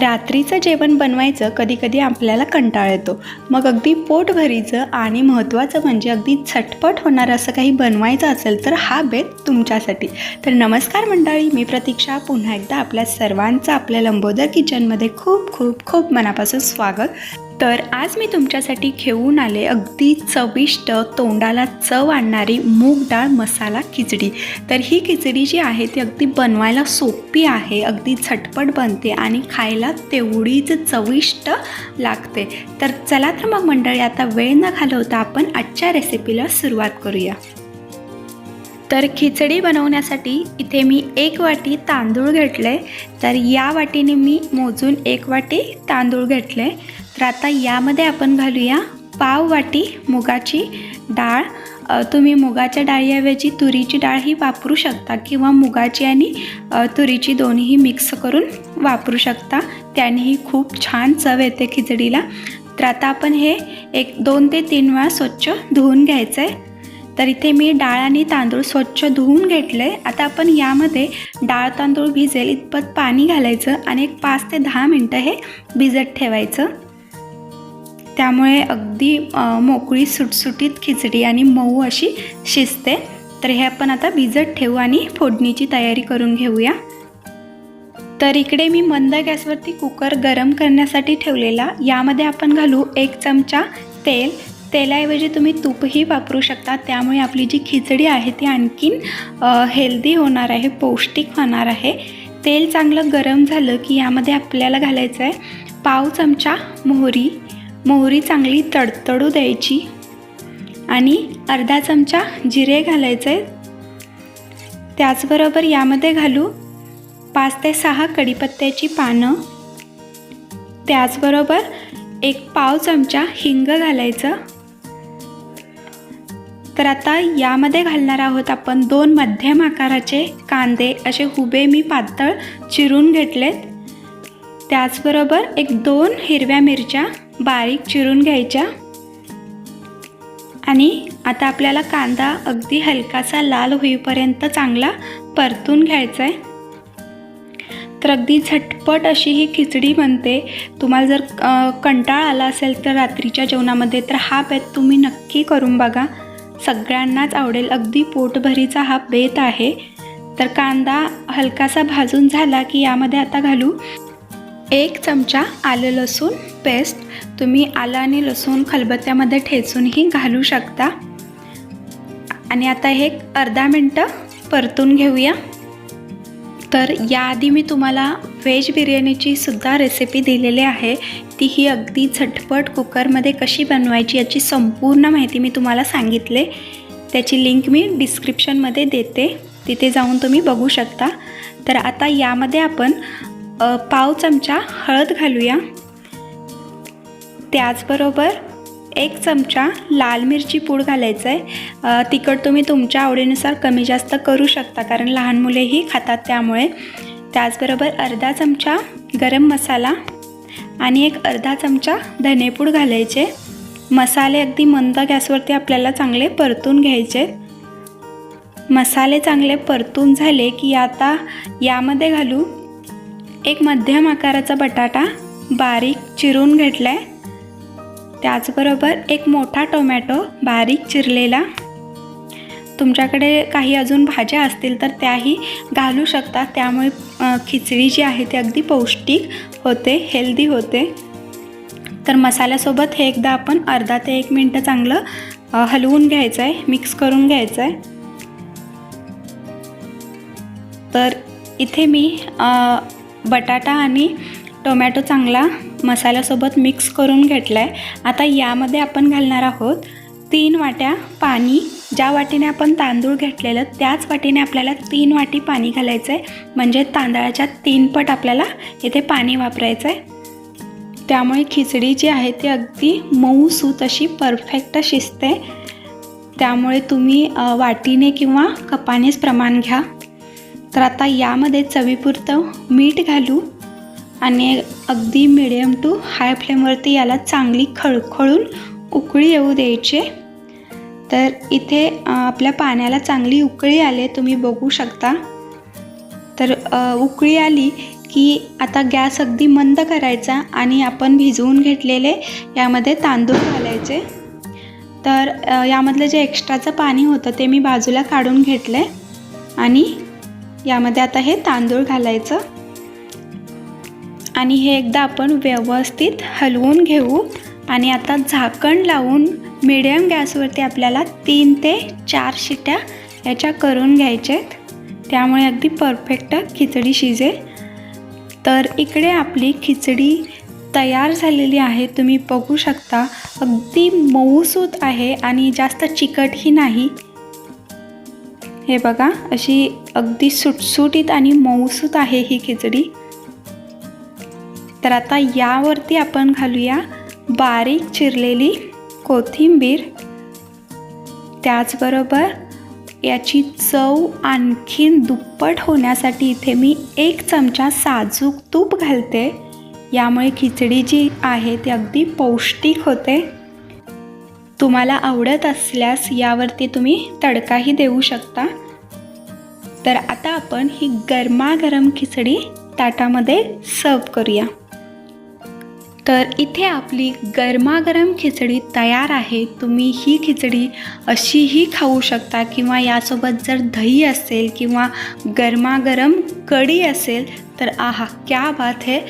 रात्रीचं जेवण बनवायचं कधीकधी आपल्याला कंटाळ येतो. मग अगदी पोटभरीचं आणि महत्त्वाचं म्हणजे अगदी झटपट होणार असं काही बनवायचं असेल तर हा बेत तुमच्यासाठी. तर नमस्कार मंडळी मी प्रतीक्षा. पुन्हा एकदा आपल्या सर्वांचं आपल्या लंबोदर किचनमध्ये खूप खूप खूप मनापासून स्वागत. तर आज मी तुमच्यासाठी घेऊन आले अगदी चविष्ट तोंडाला चव आणणारी मूग डाळ मसाला खिचडी. तर ही खिचडी जी आहे ती अगदी बनवायला सोपी आहे अगदी झटपट बनते आणि खायला तेवढीच चविष्ट लागते. तर चला तर मग मंडळी आता वेळ न घालवता आपण आजच्या रेसिपीला सुरुवात करूया. तर खिचडी बनवण्यासाठी इथे मी एक वाटी तांदूळ घेतले. तर या वाटीने मी मोजून एक वाटी तांदूळ घेतले. तर आता यामध्ये आपण घालूया पाव वाटी मुगाची डाळ. तुम्ही मुगाच्या डाळीऐवजी तुरीची डाळ ही वापरू शकता किंवा मुगाची आणि तुरीची दोन्हीही मिक्स करून वापरू शकता. त्यानेही खूप छान चव येते खिचडीला. तर आता आपण हे एक दोन ते तीन वेळा स्वच्छ धुवून घ्यायचं आहे तर इथे मी डाळ आणि तांदूळ स्वच्छ धुवून घेतले. आता आपण यामध्ये डाळ तांदूळ भिजेल इतपत पाणी घालायचं आणि एक पाच ते दहा मिनटं हे भिजत ठेवायचं. त्यामुळे अगदी मोकळी सुटसुटीत खिचडी आणि मऊ अशी शिजते. तर हे आपण आता भिजत ठेवू आणि फोडणीची तयारी करून घेऊया. तर इकडे मी मंद गॅसवरती कुकर गरम करण्यासाठी ठेवलेला. यामध्ये आपण घालू एक चमचा तेल. तेलाऐवजी तुम्ही तूपही वापरू शकता. त्यामुळे आपली जी खिचडी आहे ती आणखीन हेल्दी होणार आहे पौष्टिक होणार आहे. तेल चांगलं गरम झालं की यामध्ये आपल्याला घालायचं आहे पाव चमचा मोहरी मोहरी चांगली तडतडू द्यायची. आणि अर्धा चमचा जिरे घालायचे. त्याचबरोबर यामध्ये घालू पाच ते सहा कढीपत्त्याची पानं. त्याचबरोबर एक पाव चमचा हिंग घालायचं. तर आता यामध्ये घालणार आहोत आपण दोन मध्यम आकाराचे कांदे. असे हुबे मी पातळ चिरून घेतलेत. त्याचबरोबर एक दोन हिरव्या मिरच्या. बारीक चिरून घ्यायच्या. आणि आता आपल्याला कांदा अगदी हलकासा लाल होईपर्यंत चांगला परतून घ्यायचा आहे तर अगदी झटपट अशी ही खिचडी बनते. तुम्हाला जर कंटाळा कंटाळ आला असेल तर रात्रीच्या जेवणामध्ये तर हा बेत तुम्ही नक्की करून बघा. सगळ्यांनाच आवडेल. अगदी पोटभरीचा हा बेत आहे. तर कांदा हलकासा भाजून झाला की यामध्ये आता घालू. एक चमचा आलं लसूण पेस्ट तुम्ही आलं आणि लसूण खलबत्त्यामध्ये ठेचूनही घालू शकता. आणि आता हे अर्धा मिनटं परतून घेऊया. तर याआधी मी तुम्हाला व्हेज बिर्याणीची सुद्धा रेसिपी दिलेली आहे. ती ही अगदी झटपट कुकरमध्ये कशी बनवायची याची संपूर्ण माहिती मी तुम्हाला सांगितले. त्याची लिंक मी डिस्क्रिप्शनमध्ये देते. तिथे जाऊन तुम्ही बघू शकता. तर आता यामध्ये आपण पाव चमचा हळद घालूया. त्याचबरोबर एक चमचा लाल मिरची पूड घालायचं आहे तिखट तुम्ही तुमच्या आवडीनुसार कमी जास्त करू शकता कारण लहान मुलेही खातात त्यामुळे. त्याचबरोबर अर्धा चमचा गरम मसाला आणि एक अर्धा चमचा धनेपूड घालायचे. मसाले अगदी मंद गॅसवरती आपल्याला चांगले परतून घ्यायचे. मसाले चांगले परतून झाले की आता यामध्ये घालू एक मध्यम आकाराचा बटाटा बारीक चिरून घेतला आहे त्याचबरोबर एक मोठा टोमॅटो बारीक चिरलेला. तुमच्याकडे काही अजून भाज्या असतील तर त्याही घालू शकता. त्यामुळे खिचडी जी आहे ती अगदी पौष्टिक होते हेल्दी होते. तर मसाल्यासोबत हे एकदा आपण अर्धा ते एक मिनटं चांगलं हलवून घ्यायचं आहे मिक्स करून घ्यायचं आहे तर इथे मी बटाटा आणि टोमॅटो चांगला मसाल्यासोबत मिक्स करून घेतला आहे आता यामध्ये आपण घालणार आहोत तीन वाट्या पाणी. ज्या वाटीने आपण तांदूळ घेतलेलं त्याच वाटीने आपल्याला तीन वाटी पाणी घालायचं आहे म्हणजे तांदळाच्या तीन पट आपल्याला इथे पाणी वापरायचं आहे त्यामुळे खिचडी जी आहे ती अगदी मऊ सूत अशी परफेक्ट शिजते. त्यामुळे तुम्ही वाटीने किंवा कपानेच प्रमाण घ्या. तर आता यामध्ये चवीपुरतं मीठ घालू आणि अगदी मिडियम टू हाय फ्लेमवरती याला चांगली खळखळून उकळी येऊ द्यायचे. तर इथे आपल्या पाण्याला चांगली उकळी आले तुम्ही बघू शकता. तर उकळी आली की आता गॅस अगदी मंद करायचा आणि आपण भिजवून घेतलेले यामध्ये तांदूळ घालायचे. तर यामधलं जे एक्स्ट्राचं पाणी होतं ते मी बाजूला काढून घेतलं आहे आणि यामध्ये आता हे तांदूळ घालायचं. आणि हे एकदा आपण व्यवस्थित हलवून घेऊ. आणि आता झाकण लावून मिडियम गॅसवरती आपल्याला तीन ते चार शिट्या याच्या करून घ्यायच्या आहेत त्यामुळे अगदी परफेक्ट खिचडी शिजेल. तर इकडे आपली खिचडी तयार झालेली आहे. तुम्ही बघू शकता अगदी मऊसूत आहे आणि जास्त चिकटही नाही. हे बघा अशी अगदी सुटसुटीत आणि मऊसूत आहे ही खिचडी. तर आता यावरती आपण घालूया बारीक चिरलेली कोथिंबीर. त्याचबरोबर याची चव आणखीन दुप्पट होण्यासाठी इथे मी एक चमचा साजूक तूप घालते. यामुळे खिचडी जी आहे ती अगदी पौष्टिक होते. तुम्हाला आवडत असल्यास यावरती तुम्ही तडकाही देऊ शकता. तर आता आपण ही गरमागरम खिचडी ताटामध्ये सर्व करूया. तर इथे आपली गरमागरम खिचडी तयार आहे. तुम्ही ही खिचडी अशीही खाऊ शकता किंवा यासोबत जर दही असेल किंवा गरमागरम कढी असेल तर आहा क्या बात है.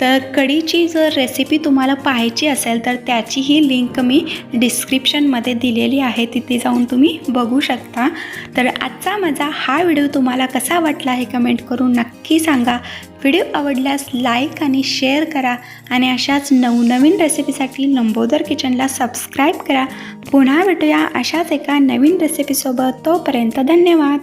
तर कढीची जर रेसिपी तुम्हाला पाहायची असेल तर त्याचीही लिंक मी डिस्क्रिप्शनमध्ये दिलेली आहे. तिथे जाऊन तुम्ही बघू शकता. तर आजचा माझा हा व्हिडिओ तुम्हाला कसा वाटला हे कमेंट करून नक्की सांगा. व्हिडिओ आवडल्यास लाईक आणि शेअर करा आणि अशाच नवनवीन रेसिपीसाठी लंबोदर किचनला सबस्क्राईब करा. पुन्हा भेटूया अशाच एका नवीन रेसिपीसोबत तोपर्यंत धन्यवाद.